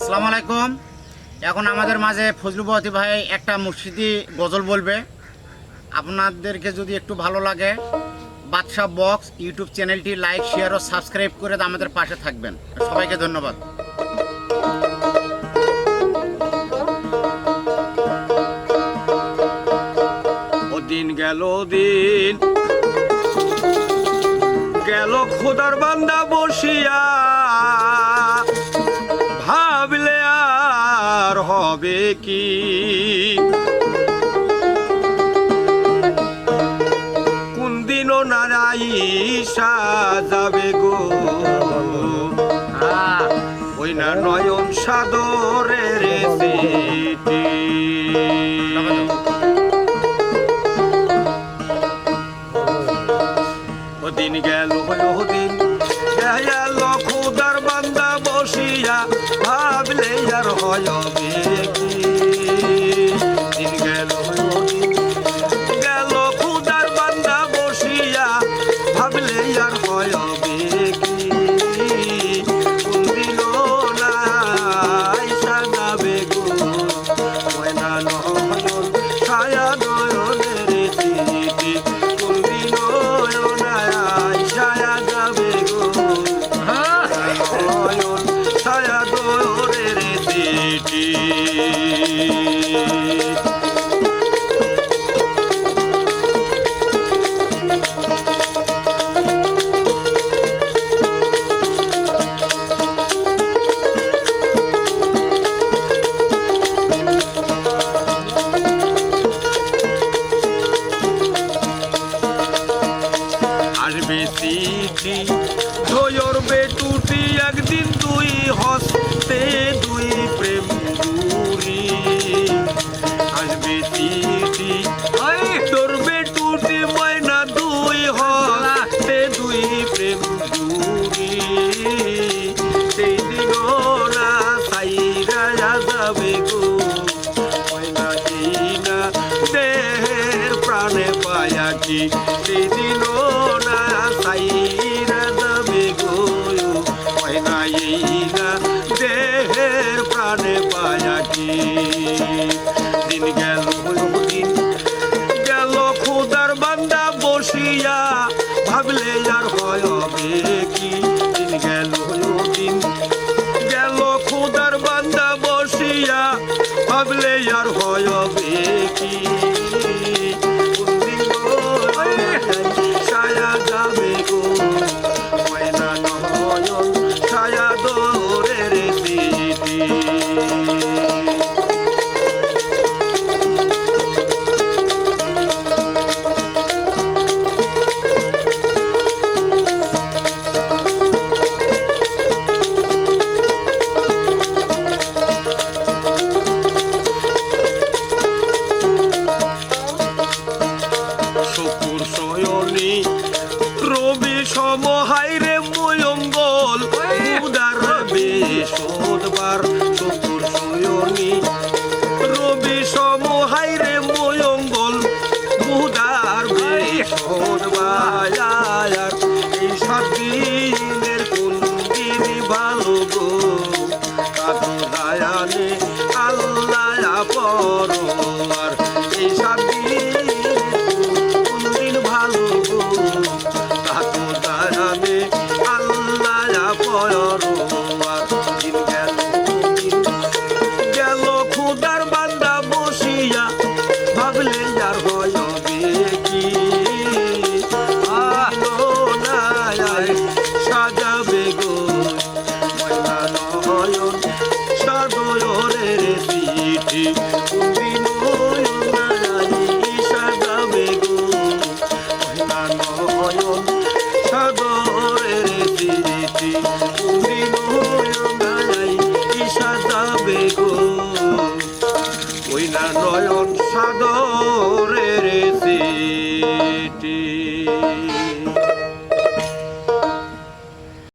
আসসালামু আলাইকুম। এখন আমাদের মাঝে ফজলুবতী ভাই একটা মুর্শিদি গজল বলবে। আপনাদেরকে যদি একটু ভালো লাগে, বাদশাহ বক্স ইউটিউব চ্যানেলটি লাইক, শেয়ার ও সাবস্ক্রাইব করে আমাদের পাশে থাকবেন। সবাইকে ধন্যবাদ। দিন গেল দিন, গেল খোদার বান্দা বসিয়া। হবে কি? কোন দিনও নারাইশা যাবে গো ওই না নয়ন সাদরের স্মৃতি দিন গেল দিন গেল, খুদার বান্দা বসিয়া ভাবলে আর হবে চিঠি ধৈর বেটুটি একদিন দুই হস্তে দুই প্রেম জুড়ি আসবে চিঠি তোর বেটুটি ময়না দুই হস্তে দুই প্রেম জুড়ি সেই দিন না সাইরা যাবে গো। ময়না এই না দেহের প্রাণে পায়া কি? সেদিন না দেহের প্রাণে পায়া কি? দিন গেল দিন গেল খুদার বান্দা বসিয়া ভাবলে আর হবে কি? দিন গেল দিন গেল খুদার বান্দা বসিয়া ভাবলে আর হবে কি? ছায়া যাবে পরোয়ার এই সাত দিনের ভালো গো কাতো দায়ানে আল্লাহ পরোয়ার ওই না নয়ন সাগরের সিটি।